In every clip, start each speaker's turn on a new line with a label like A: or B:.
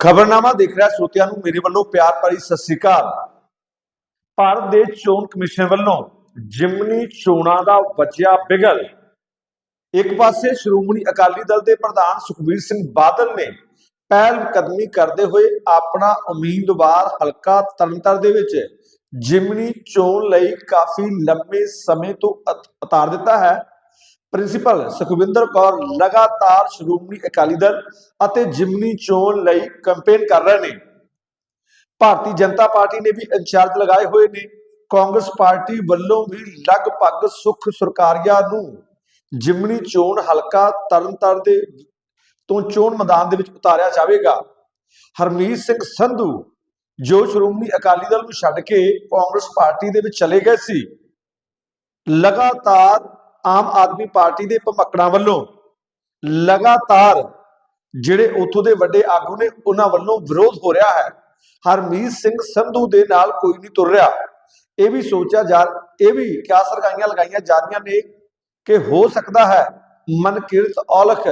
A: ਖਬਰਨਾਮਾ ਦੇਖ ਰਿਹਾ ਸਰੋਤਿਆਂ ਨੂੰ ਮੇਰੇ ਵੱਲੋਂ ਪਿਆਰ ਭਰੀ ਸਤਿ ਸ੍ਰੀ ਅਕਾਲ। ਭਾਰਤ ਦੇ ਚੋਣ ਕਮਿਸ਼ਨ ਵੱਲੋਂ ਜਿਮਨੀ ਚੋਣਾਂ ਦਾ ਵਜਿਆ ਬਿਗਲ। ਇੱਕ ਪਾਸੇ ਸ਼੍ਰੋਮਣੀ ਅਕਾਲੀ ਦਲ ਦੇ ਪ੍ਰਧਾਨ ਸੁਖਬੀਰ ਸਿੰਘ ਬਾਦਲ ਨੇ ਪਹਿਲ ਕਦਮੀ ਕਰਦੇ ਹੋਏ ਆਪਣਾ ਉਮੀਦਵਾਰ ਹਲਕਾ ਤਰਨਤਾਰਨ ਦੇ ਵਿੱਚ ਜਿਮਨੀ ਚੋਣ ਲਈ ਕਾਫੀ ਲੰਬੇ ਸਮੇਂ ਤੋਂ ਉਤਾਰ ਦਿੱਤਾ ਹੈ। ਪ੍ਰਿੰਸੀਪਲ ਸੁਖਵਿੰਦਰ ਕੌਰ ਲਗਾਤਾਰ ਸ਼੍ਰੋਮਣੀ ਅਕਾਲੀ ਦਲ ਅਤੇ ਜਿਮਨੀ ਚੋਣ ਲਈ ਕੈਂਪੇਨ ਕਰ ਰਹੇ ਨੇ। ਭਾਰਤੀ ਜਨਤਾ ਪਾਰਟੀ ਨੇ ਵੀ ਇੰਚਾਰਜ ਲਗਾਏ ਹੋਏ ਨੇ। ਕਾਂਗਰਸ ਪਾਰਟੀ ਵੱਲੋਂ ਵੀ ਲਗਭਗ ਸੁਖ ਸਰਕਾਰੀਆ ਨੂੰ ਜਿਮਨੀ ਚੋਣ ਹਲਕਾ ਤਰਨਤਾਰਨ ਦੇ ਤੋਂ ਚੋਣ ਮੈਦਾਨ ਦੇ ਵਿੱਚ ਉਤਾਰਿਆ ਜਾਵੇਗਾ। ਹਰਮੀਤ ਸਿੰਘ ਸੰਧੂ ਜੋ ਸ਼੍ਰੋਮਣੀ ਅਕਾਲੀ ਦਲ ਨੂੰ ਛੱਡ ਕੇ ਕਾਂਗਰਸ ਪਾਰਟੀ ਦੇ ਵਿੱਚ ਚਲੇ ਗਏ ਸੀ। ਲਗਾਤਾਰ ਆਮ ਆਦਮੀ ਪਾਰਟੀ ਦੇ ਭਮਕੜਾਂ ਵੱਲੋਂ ਲਗਾਤਾਰ ਜਿਹੜੇ ਉੱਥੋਂ ਦੇ ਵੱਡੇ ਆਗੂ ਨੇ, ਉਹਨਾਂ ਵੱਲੋਂ ਵਿਰੋਧ ਹੋ ਰਿਹਾ ਹੈ। ਹਰਮੀਤ ਸਿੰਘ ਸੰਧੂ ਦੇ ਨਾਲ ਕੋਈ ਨਹੀਂ ਤੁਰ ਰਿਹਾ। ਇਹ ਵੀ ਸੋਚਿਆ ਜਾ, ਇਹ ਵੀ ਕਿਆ ਸਰਕਾਈਆਂ ਲਗਾਈਆਂ ਜਾ ਰਹੀਆਂ ਨੇ ਕਿ ਹੋ ਸਕਦਾ ਹੈ ਮਨਕਿਰਤ ਔਲਖ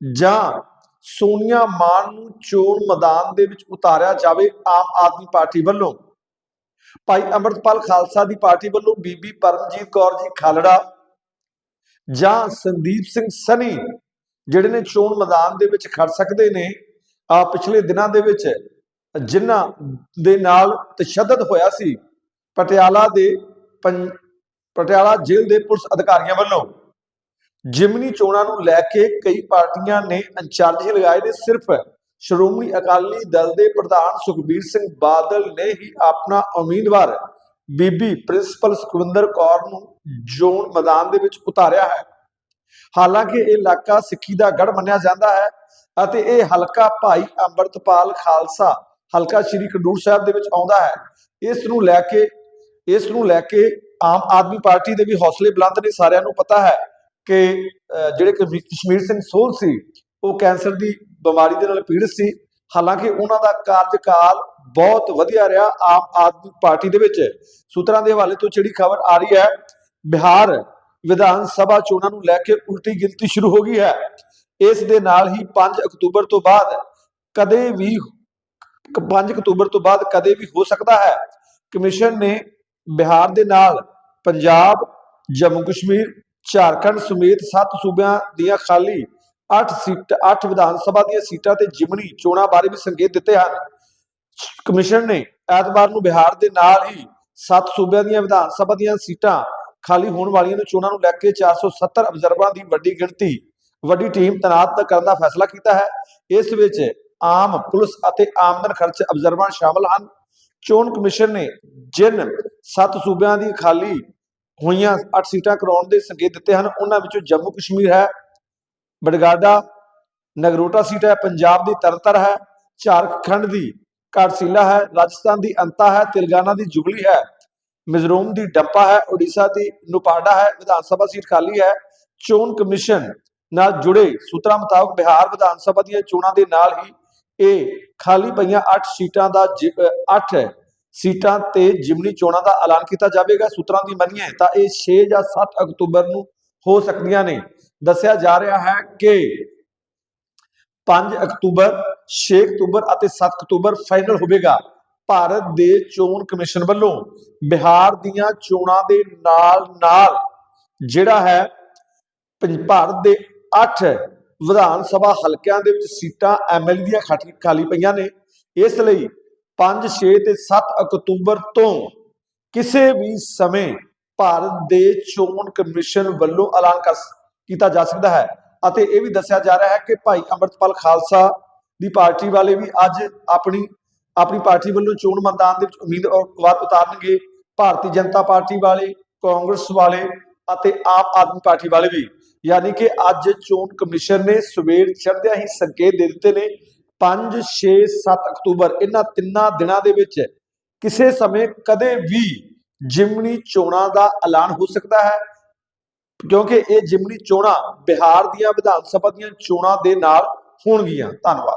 A: ਜਾਂ ਸੋਨੀਆ ਮਾਨ ਨੂੰ ਚੋਣ ਮੈਦਾਨ ਦੇ ਵਿੱਚ ਉਤਾਰਿਆ ਜਾਵੇ ਆਮ ਆਦਮੀ ਪਾਰਟੀ ਵੱਲੋਂ। ਭਾਈ ਅਮਰਤਪਾਲ ਖਾਲਸਾ ਦੀ ਪਾਰਟੀ ਵੱਲੋਂ ਬੀਬੀ ਪਰਮਜੀਤ ਕੌਰ ਜੀ ਖਾਲੜਾ ਜਾਂ ਸੰਦੀਪ ਸਿੰਘ ਸਨੀ, ਜਿਹੜੇ ਨੇ ਚੋਣ ਮੈਦਾਨ ਦੇ ਵਿੱਚ ਖੜ ਸਕਦੇ ਨੇ ਆ ਪਿਛਲੇ ਦਿਨਾਂ ਦੇ ਵਿੱਚ ਜਿਨ੍ਹਾਂ ਦੇ ਨਾਲ ਤਸ਼ੱਦਦ ਹੋਇਆ ਸੀ, ਪਟਿਆਲਾ ਦੇ ਪਟਿਆਲਾ ਜੇਲ੍ਹ ਦੇ ਪੁਲਿਸ ਅਧਿਕਾਰੀਆਂ ਵੱਲੋਂ। ਜਿਮਨੀ ਚੋਣਾਂ ਨੂੰ ਲੈ ਕੇ ਕਈ ਪਾਰਟੀਆਂ ਨੇ ਇੰਚਾਰਜ ਲਗਾਏ ਨੇ, ਸਿਰਫ ਸ਼੍ਰੋਮਣੀ ਅਕਾਲੀ ਦਲ ਦੇ ਪ੍ਰਧਾਨ ਸੁਖਬੀਰ ਸਿੰਘ ਬਾਦਲ ਨੇ ਹੀ ਆਪਣਾ ਉਮੀਦਵਾਰ ਬੀਬੀ ਪ੍ਰਿੰਸੀਪਲ ਸੁਖਵਿੰਦਰ ਕੌਰ ਨੂੰ ਚੋਣ ਮੈਦਾਨ ਦੇ ਵਿੱਚ ਉਤਾਰਿਆ ਹੈ। ਹਾਲਾਂਕਿ ਇਹ ਇਲਾਕਾ ਸਿੱਖੀ ਦਾ ਗੜ ਮੰਨਿਆ ਜਾਂਦਾ ਹੈ ਅਤੇ ਇਹ ਹਲਕਾ ਭਾਈ ਅੰਮ੍ਰਿਤਪਾਲ ਖਾਲਸਾ, ਹਲਕਾ ਸ਼੍ਰੀ ਖਡੂਰ ਸਾਹਿਬ ਦੇ ਵਿੱਚ ਆਉਂਦਾ ਹੈ। ਇਸ ਨੂੰ ਲੈ ਕੇ, ਇਸ ਨੂੰ ਲੈ ਕੇ ਆਮ ਆਦਮੀ ਪਾਰਟੀ ਦੇ ਵੀ ਹੌਸਲੇ ਬੁਲੰਦ ਨੇ। ਸਾਰਿਆਂ ਨੂੰ ਪਤਾ ਹੈ ਕਿ ਜਿਹੜੇ ਕਿ ਕਸ਼ਮੀਰ ਸਿੰਘ ਸੋਲ ਸੀ, ਉਹ ਕੈਂਸਰ ਦੀ ਬਿਮਾਰੀ ਦੇ ਨਾਲ ਪੀੜਤ ਸੀ। ਹਾਲਾਂਕਿ ਉਹਨਾਂ ਦਾ ਕਾਰਜਕਾਲ ਬਹੁਤ ਵਧੀਆ ਰਿਹਾ ਆਮ ਆਦਮੀ ਪਾਰਟੀ ਦੇ ਵਿੱਚ। ਸੂਤਰਾਂ ਦੇ ਹਵਾਲੇ ਤੋਂ ਜਿਹੜੀ ਖਬਰ ਆ ਰਹੀ ਹੈ, ਬਿਹਾਰ ਵਿਧਾਨ ਸਭਾ ਚੋਣਾਂ ਨੂੰ ਲੈ ਕੇ ਉਲਟੀ ਗਿਣਤੀ ਸ਼ੁਰੂ ਹੋ ਗਈ ਹੈ। ਇਸ ਦੇ ਨਾਲ ਹੀ 5 ਅਕਤੂਬਰ ਤੋਂ ਬਾਅਦ ਕਦੇ ਵੀ 5 ਅਕਤੂਬਰ ਤੋਂ ਬਾਅਦ ਕਦੇ ਵੀ ਹੋ ਸਕਦਾ ਹੈ। ਕਮਿਸ਼ਨ ਨੇ ਬਿਹਾਰ ਦੇ ਨਾਲ ਪੰਜਾਬ, ਜੰਮੂ ਕਸ਼ਮੀਰ, ਝਾਰਖੰਡ ਸਮੇਤ 7 ਸੂਬਿਆਂ ਦੀਆਂ ਖਾਲੀ 8 ਸੀਟ 8 ਵਿਧਾਨ ਸਭਾ ਦੀਆਂ ਸੀਟਾਂ ਤੇ ਜਿਮਣੀ ਚੋਣਾਂ ਬਾਰੇ ਵੀ ਸੰਕੇਤ ਦਿੱਤੇ ਹਨ। ਕਮਿਸ਼ਨ ਨੇ ਐਤਵਾਰ ਨੂੰ ਬਿਹਾਰ ਦੇ ਨਾਲ ਹੀ ਸੱਤ ਸੂਬਿਆਂ ਦੀਆਂ ਵਿਧਾਨ ਸਭਾ ਦੀਆਂ ਸੀਟਾਂ ਖਾਲੀ ਹੋਣ ਵਾਲੀਆਂ ਨੂੰ, ਚੋਣਾਂ ਨੂੰ ਲੈ ਕੇ 470 ਅਬਜ਼ਰਵਰਾਂ ਦੀ ਵੱਡੀ ਗਿਣਤੀ, ਵੱਡੀ ਟੀਮ ਤੈਨਾਤ ਕਰਨ ਦਾ ਫੈਸਲਾ ਕੀਤਾ ਹੈ। ਇਸ ਵਿੱਚ ਆਮ ਪੁਲਿਸ ਅਤੇ ਆਮਦਨ ਖਰਚ ਅਬਜ਼ਰਵਰ ਸ਼ਾਮਲ ਹਨ। ਚੋਣ ਕਮਿਸ਼ਨ ਨੇ ਜਿਨ ਸੱਤ ਸੂਬਿਆਂ ਦੀ ਖਾਲੀ ਹੋਈਆਂ 8 ਸੀਟਾਂ ਕਰਾਉਣ ਦੇ ਸੰਕੇਤ ਦਿੱਤੇ ਹਨ। ਉਹਨਾਂ ਵਿੱਚੋਂ ਜੰਮੂ ਕਸ਼ਮੀਰ ਹੈ ਬਡਗਾਡਾ ਨਗਰੋਟਾ ਸੀਟ ਹੈ, ਪੰਜਾਬ ਦੀ ਤਰਤਰ ਹੈ, ਝਾਰਖੰਡ ਦੀ ਕਾਰਸੀਲਾ ਹੈ, ਰਾਜਸਥਾਨ ਦੀ ਅੰਤਾ ਹੈ, ਤੇਲੰਗਾਨਾ ਦੀ ਜੁਬਲੀ ਹੈ, ਮਿਜ਼ੋਰਮ ਦੀ ਡੰਪਾ ਹੈ ਓਡੀਸ਼ਾ ਦੀ ਨੁਪਾਡਾ ਹੈ, ਵਿਧਾਨ ਸਭਾ ਸੀਟ ਖਾਲੀ ਹੈ, ਚੋਣ ਕਮਿਸ਼ਨ ਨਾਲ ਜੁੜੇ ਸੂਤਰਾਂ ਮੁਤਾਬਕ ਬਿਹਾਰ ਵਿਧਾਨ ਸਭਾ ਦੀਆਂ ਚੋਣਾਂ ਦੇ ਨਾਲ ਹੀ ਇਹ ਖਾਲੀ ਪਈਆਂ 8 ਸੀਟਾਂ ਦਾ 8 ਸੀਟਾਂ ਤੇ ਜਿਮਨੀ ਚੋਣਾਂ ਦਾ ਐਲਾਨ ਕੀਤਾ ਜਾਵੇਗਾ। ਸੂਤਰਾਂ ਦੀ ਮੰਨੀਏ ਤਾਂ ਇਹ 6 ਜਾਂ 7 ਅਕਤੂਬਰ ਨੂੰ ਹੋ ਸਕਦੀਆਂ ਨੇ। ਦੱਸਿਆ ਜਾ ਰਿਹਾ ਹੈ ਕਿ 5 ਅਕਤੂਬਰ 6 ਅਕਤੂਬਰ ਅਤੇ 7 ਅਕਤੂਬਰ ਫਾਈਨਲ ਹੋਵੇਗਾ। ਭਾਰਤ ਦੇ ਚੋਣ ਕਮਿਸ਼ਨ ਵੱਲੋਂ ਬਿਹਾਰ ਦੀਆਂ ਚੋਣਾਂ ਦੇ ਨਾਲ ਨਾਲ ਜਿਹੜਾ ਹੈ ਭਾਰਤ ਦੇ 8 ਵਿਧਾਨ ਸਭਾ ਹਲਕਿਆਂ ਦੇ ਵਿੱਚ ਸੀਟਾਂ ਐਮਐਲਏ ਦੀਆਂ ਖਾਟੀ- ਖਾਲੀ ਪਈਆਂ ਨੇ। ਇਸ ਲਈ 5 6 ਤੇ 7 ਅਕਤੂਬਰ ਤੋਂ ਕਿਸੇ ਵੀ ਸਮੇਂ ਭਾਰਤ ਦੇ ਚੋਣ ਕਮਿਸ਼ਨ ਵੱਲੋਂ ਐਲਾਨ ਕਰ, ਕੀਤਾ ਜਾ ਸਕਦਾ ਹੈ। ਅਤੇ ਇਹ ਵੀ ਦੱਸਿਆ ਜਾ ਰਿਹਾ ਹੈ ਕਿ ਭਾਈ ਅੰਮ੍ਰਿਤਪਾਲ ਖਾਲਸਾ ਦੀ ਪਾਰਟੀ ਵਾਲੇ ਵੀ ਅੱਜ ਆਪਣੀ ਆਪਣੀ ਪਾਰਟੀ ਵੱਲੋਂ ਚੋਣ ਮੈਦਾਨ ਦੇ ਵਿੱਚ ਉਮੀਦਵਾਰ ਉਤਾਰਨਗੇ। ਭਾਰਤੀ ਜਨਤਾ ਪਾਰਟੀ ਵਾਲੇ, ਕਾਂਗਰਸ ਵਾਲੇ ਅਤੇ ਆਮ ਆਦਮੀ ਪਾਰਟੀ ਵਾਲੇ ਵੀ। ਯਾਨੀ ਕਿ ਅੱਜ ਚੋਣ ਕਮਿਸ਼ਨ ਨੇ ਸਵੇਰ ਚੜ੍ਹਦਿਆਂ ਹੀ ਸੰਕੇਤ ਦੇ ਦਿੱਤੇ ਨੇ 5 6 7 ਅਕਤੂਬਰ, ਇਹਨਾਂ ਤਿੰਨਾਂ ਦਿਨਾਂ ਦੇ ਵਿੱਚ ਕਿਸੇ ਸਮੇਂ ਕਦੇ ਵੀ ਜਿਮਨੀ ਚੋਣਾਂ ਦਾ ਐਲਾਨ ਹੋ ਸਕਦਾ ਹੈ। ਕਿਉਂਕਿ ਇਹ ਜਿਮਨੀ ਚੋਣਾਂ ਬਿਹਾਰ ਦੀਆਂ ਵਿਧਾਨ ਸਭਾ ਦੀਆਂ ਚੋਣਾਂ ਦੇ ਨਾਲ ਹੋਣਗੀਆਂ। ਧੰਨਵਾਦ।